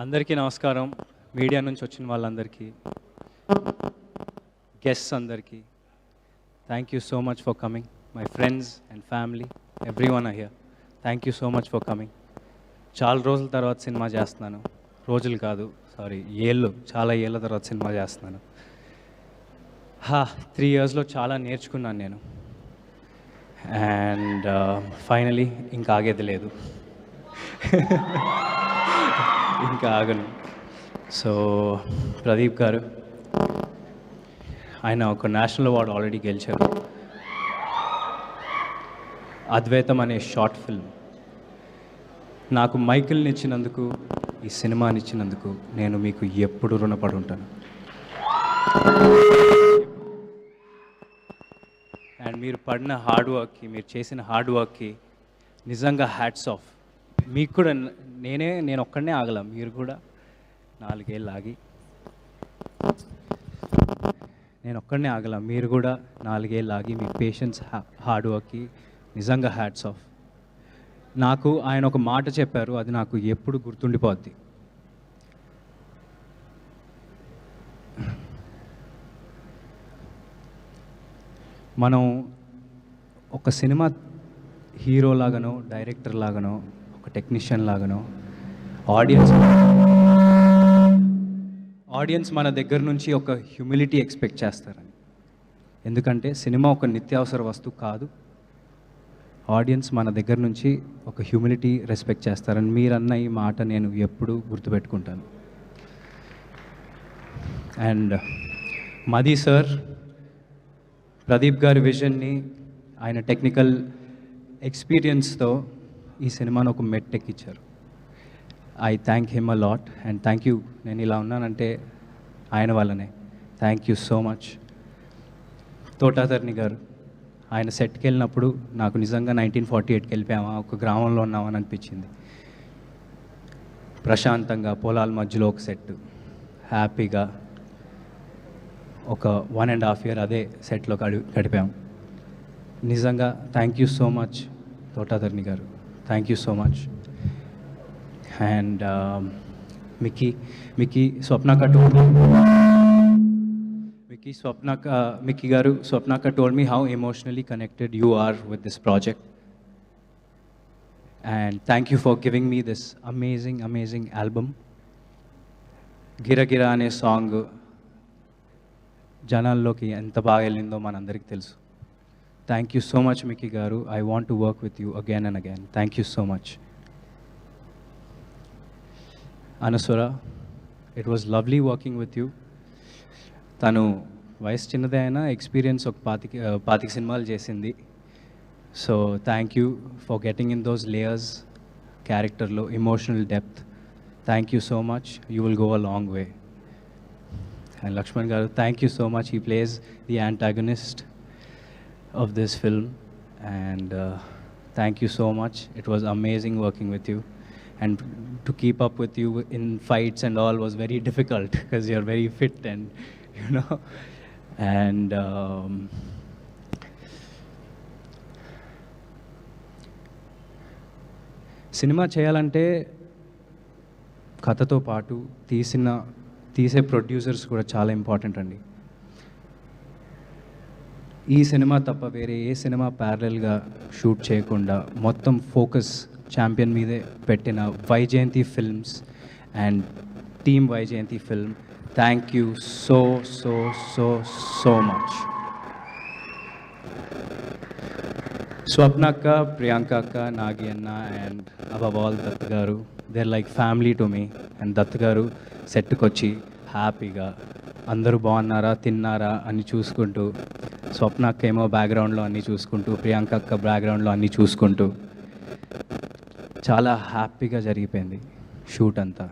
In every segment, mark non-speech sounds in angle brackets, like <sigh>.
అందరికీ నమస్కారం. మీడియా నుంచి వచ్చిన వాళ్ళందరికీ. గెస్ట్స్ అందరికీ. Thank you so much for coming my friends and family everyone here thank you so much for coming చాలా రోజుల తర్వాత సినిమా చేస్తున్నాను. రోజులు కాదు సారీ ఏళ్ళు చాలా ఏళ్ళ తర్వాత సినిమా చేస్తున్నాను. హా త్రీ ఇయర్స్లో చాలా నేర్చుకున్నాను నేను. అండ్ ఫైనలీ uh, ఇంకా ఆగేది లేదు. <laughs> ఇంకా ఆగను. సో ప్రదీప్ గారు ఆయన ఒక నేషనల్ అవార్డు ఆల్రెడీ గెలిచారు. అద్వైతం అనే షార్ట్ ఫిల్మ్. నాకు మైకిల్ని ఇచ్చినందుకు ఈ సినిమాని ఇచ్చినందుకు నేను మీకు ఎప్పుడు రుణపడి ఉంటాను. అండ్ మీరు పడిన హార్డ్ వర్క్కి మీరు చేసిన హార్డ్ వర్క్కి నిజంగా హ్యాట్స్ ఆఫ్. మీకు కూడా నేనే నేను ఒక్కడనే ఆగలం. మీరు కూడా నాలుగేళ్ళు ఆగి నేను ఒక్కడనే ఆగలం. మీరు కూడా నాలుగేళ్ళు ఆగి మీ పేషెన్స్ హార్డ్ వర్క్కి నిజంగా హ్యాట్స్ ఆఫ్ నాకు ఆయన ఒక మాట చెప్పారు అది నాకు ఎప్పుడు గుర్తుండిపోద్ది. మనం ఒక సినిమా హీరోలాగానో డైరెక్టర్ లాగానో ఒక టెక్నీషియన్ లాగానో ఆడియన్స్ ఆడియన్స్ మన దగ్గర నుంచి ఒక హ్యూమిలిటీ ఎక్స్పెక్ట్ చేస్తారని. ఎందుకంటే సినిమా ఒక నిత్యావసర వస్తువు కాదు. ఆడియన్స్ మన దగ్గర నుంచి ఒక హ్యూమిలిటీ రెస్పెక్ట్ చేస్తారని మీరన్న ఈ మాట నేను ఎప్పుడూ గుర్తుపెట్టుకుంటాను. అండ్ మది సార్ ప్రదీప్ గారి విజన్ని ఆయన టెక్నికల్ ఎక్స్పీరియన్స్తో ఈ సినిమాను ఒక met I thank him a lot and thank you నేను ఇలా ఉన్నానంటే ఆయన వల్లనే. Thank you so much Thota Tharani గారు ఆయన సెట్కి వెళ్ళినప్పుడు నాకు నిజంగా నైన్టీన్ ఫార్టీ ఎయిట్కి వెళ్ళిపోయామా ఒక గ్రామంలో ఉన్నామని అనిపించింది. ప్రశాంతంగా పొలాల మధ్యలో ఒక సెట్ హ్యాపీగా ఒక వన్ అండ్ హాఫ్ ఇయర్ అదే సెట్లో గడి గడిపాం. నిజంగా thank you so much Thota Tharani గారు. Thank you so much and Mickey Mickey స్వప్నక told Mickey Swapna మికి గారు Swapna told me how emotionally connected you are with this project and thank you for giving me this amazing amazing album Giragira అనే song జనాల్లోకి ఎంత బాగా వెళ్ళిందో మనందరికీ తెలుసు. Thank you so much Mickey గారు I want to work with you again and again thank you so much Anasuya it was lovely working with you తను వయసు చిన్నదే అయినా ఎక్స్పీరియన్స్ ఒక పాతిక పాతిక సినిమాలు చేసింది. So thank you for getting in those layers క్యారెక్టర్లో emotional depth thank you so much you will go a long way and Laxman గారు థ్యాంక్ యూ సో మచ్ ఈ plays the antagonist of this film. And uh, thank you so much. It was amazing working with you. and to keep up with you in fights and all was very difficult because you're very fit and you know and um, cinema చేయాలంటే కథతో పాటు తీసిన తీసే producers కూడా చాలా important అండి ఈ cinema తప్ప వేరే ఏ సినిమా ప్యారలల్గా షూట్ చేయకుండా మొత్తం ఫోకస్ ఛాంపియన్ మీదే పెట్టిన Vyjayanthi films and team Vyjayanthi film. Thank you so so so so much. Swapna అక్క ప్రియాంక అక్క నాగి అన్న అండ్ అబవ్ దత్ గారు there like family to me and Dutt గారు సెట్కి వచ్చి హ్యాపీగా అందరూ బాగున్నారా తిన్నారా అని చూసుకుంటూ స్వప్నక్క ఏమో బ్యాక్గ్రౌండ్లో అన్నీ చూసుకుంటూ ప్రియాంక అక్క బ్యాక్గ్రౌండ్లో అన్నీ చూసుకుంటూ చాలా హ్యాపీగా జరిగిపోయింది షూట్ అంతా.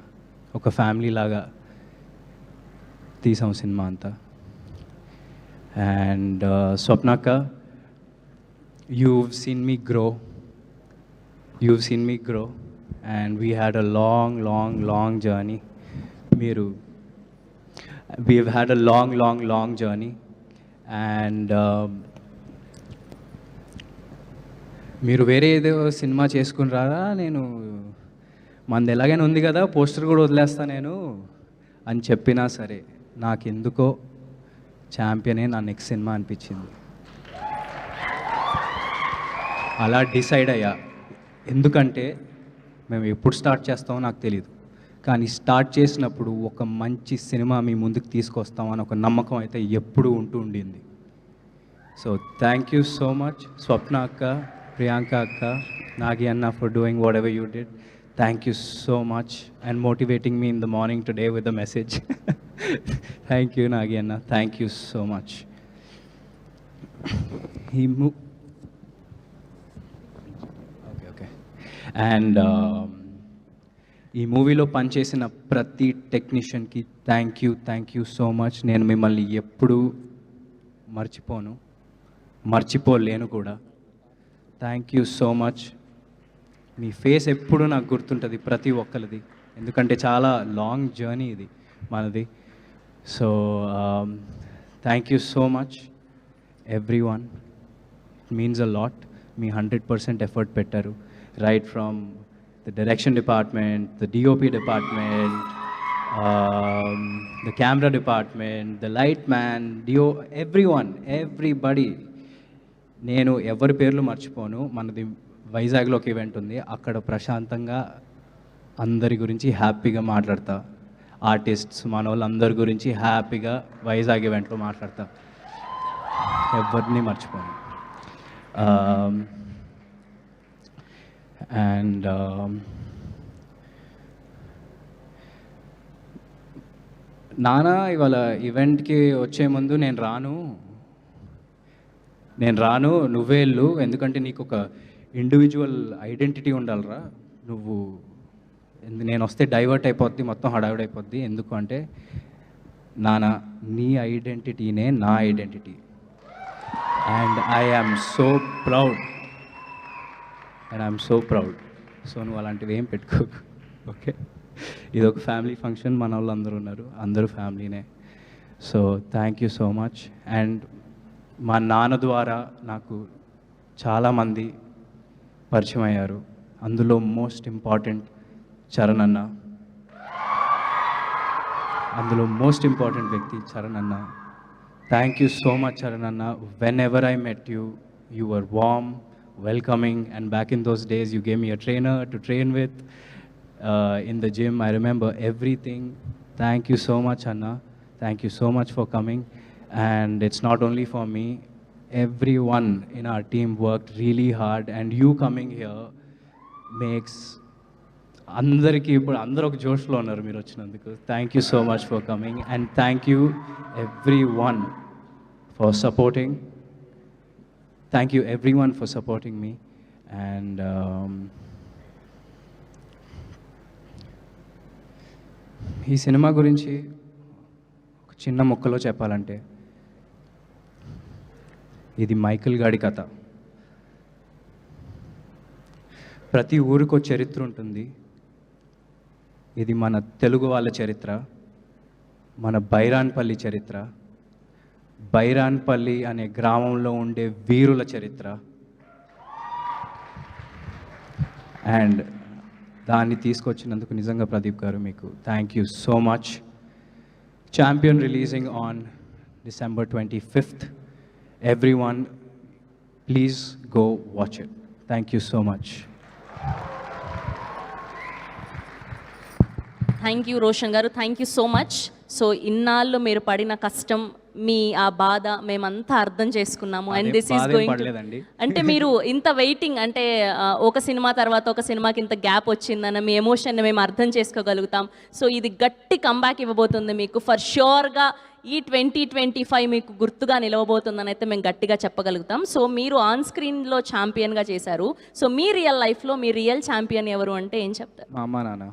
ఒక ఫ్యామిలీ లాగా తీసాం సినిమా అంతా. And uh, స్వప్నక్క you seen me grow you seen me grow and we had a long long long journey మీరు we had a long long long journey and um, మీరు వేరే ఏదో సినిమా చేసుకుని రారా? నేను మనది ఎలాగైనా ఉంది కదా పోస్టర్ కూడా వదిలేస్తా నేను అని చెప్పినా సరే నాకెందుకో ఛాంపియనే నా నెక్స్ట్ సినిమా అనిపించింది. అలా డిసైడ్ అయ్యా. ఎందుకంటే మేము ఎప్పుడు స్టార్ట్ చేస్తామో నాకు తెలియదు కానీ స్టార్ట్ చేసినప్పుడు ఒక మంచి సినిమా మీ ముందుకు తీసుకొస్తామని ఒక నమ్మకం అయితే ఎప్పుడూ ఉంటూ ఉండింది. So thank you so much Swapna అక్క ప్రియాంక అక్క నాగి అన్న for doing whatever you did thank you so much and motivating me in the morning today with the message thank you Nagi అన్న. థ్యాంక్ యూ సో మచ్ ఈ okay okay and ఈ మూవీలో పనిచేసిన ప్రతి టెక్నీషియన్కి thank you thank you so much నేను మిమ్మల్ని ఎప్పుడూ మర్చిపోను మర్చిపోలేను కూడా. థ్యాంక్ యూ సో మచ్ మీ ఫేస్ ఎప్పుడు నాకు గుర్తుంటుంది ప్రతి ఒక్కరిది. ఎందుకంటే చాలా లాంగ్ జర్నీ ఇది మనది. So thank you so much everyone means a lot me hundred percent effort పెట్టారు. Right from the direction department the DOP department the camera department the light man man, every everyone, everybody. నేను ఎవరి పేర్లు మర్చిపోను. మనది వైజాగ్లో ఒక event ఉంది. అక్కడ ప్రశాంతంగా అందరి గురించి హ్యాపీగా మాట్లాడతా. ఆర్టిస్ట్స్ మన వాళ్ళందరి గురించి హ్యాపీగా వైజాగ్ ఈవెంట్లో మాట్లాడతా. ఎవరిని మర్చిపోను. అండ్ um, నానా ఇవాళ ఈవెంట్కి వచ్చే ముందు నేను రాను. నేను రాను నువ్వే వెళ్ళు. ఎందుకంటే నీకు ఒక ఇండివిజువల్ ఐడెంటిటీ ఉండాలిరా. నువ్వు ఎందు- నేను వస్తే డైవర్ట్ అయిపోద్ది మొత్తం హడావిడి అయిపోద్ది. ఎందుకు అంటే నానా నీ ఐడెంటిటీనే నా identity and I am so proud and I'm so proud so నువ్వు అలాంటివి ఏం పెట్టుకోకు. ఓకే ఇది ఒక ఫ్యామిలీ ఫంక్షన్ మన వాళ్ళు అందరూ ఉన్నారు. అందరూ ఫ్యామిలీనే so thank you so much and మా నాన్న ద్వారా నాకు చాలామంది పరిచయం అయ్యారు. అందులో మోస్ట్ ఇంపార్టెంట్ చరణ్ అన్న. అందులో మోస్ట్ ఇంపార్టెంట్ వ్యక్తి చరణ్ అన్న. Thank you so much Charan అన్న. Whenever I met you your warm warm welcoming and back in those days you gave your trainer to train with in the gym I remember everything thank you so much అన్న thank you so much for coming and it's not only for me every one in our team work really hard and you coming here makes అందరికీ ఇప్పుడు అందరూ ఒక జోష్లో ఉన్నారు మీరు వచ్చినందుకు thank you so much for coming and thank you every one for supporting thank you everyone for supporting me and ఈ cinema గురించి ఒక చిన్న ముక్కలో చెప్పాలంటే ఇది మైకిల్ గాడి కథ. ప్రతి ఊరికో చరిత్ర ఉంటుంది. ఇది మన తెలుగు వాళ్ళ చరిత్ర మన బైరాన్పల్లి చరిత్ర బైరాన్పల్లి అనే గ్రామంలో ఉండే వీరుల చరిత్ర. అండ్ దాన్ని తీసుకొచ్చినందుకు నిజంగా ప్రదీప్ గారు మీకు thank you so much Champion releasing on December twenty fifth everyone please go watch it thank you so much thank you Roshan గారు thank you so much so ఇన్నాళ్ళు మీరు పడిన కష్టం మీ ఆ బాధ మేమంతా అర్థం చేసుకున్నాము. And this is going. అంటే మీరు ఇంత వెయిటింగ్ అంటే ఒక సినిమా తర్వాత ఒక సినిమాకి ఇంత గ్యాప్ వచ్చిందన్న మీ ఎమోషన్ మేము అర్థం చేసుకోగలుగుతాం. సో ఇది గట్టి కంబ్యాక్ ఇవ్వబోతుంది మీకు. ఫర్ ష్యూర్గా ఈ ట్వంటీ ట్వంటీ ఫైవ్ మీకు గుర్తుగా నిలవబోతుందని అయితే మేము గట్టిగా చెప్పగలుగుతాం. సో మీరు ఆన్ స్క్రీన్లో ఛాంపియన్గా చేశారు. సో మీ రియల్ లైఫ్లో మీ రియల్ ఛాంపియన్ ఎవరు అంటే ఏం చెప్తారు? మా అమ్మ నాన్న.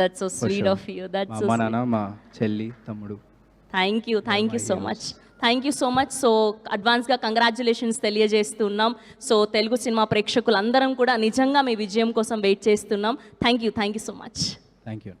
That's so sweet. Of you మా దట్స్ అమ్మ నాన్న మా చెల్లి తమ్ముడు. Thank you thank you so much thank you so much so అడ్వాన్స్గా కంగ్రాచులేషన్స్ తెలియజేస్తున్నాం. సో తెలుగు సినిమా ప్రేక్షకులందరం కూడా నిజంగా మీ విజయం కోసం వెయిట్ చేస్తున్నాం. Thank you thank you so much thank you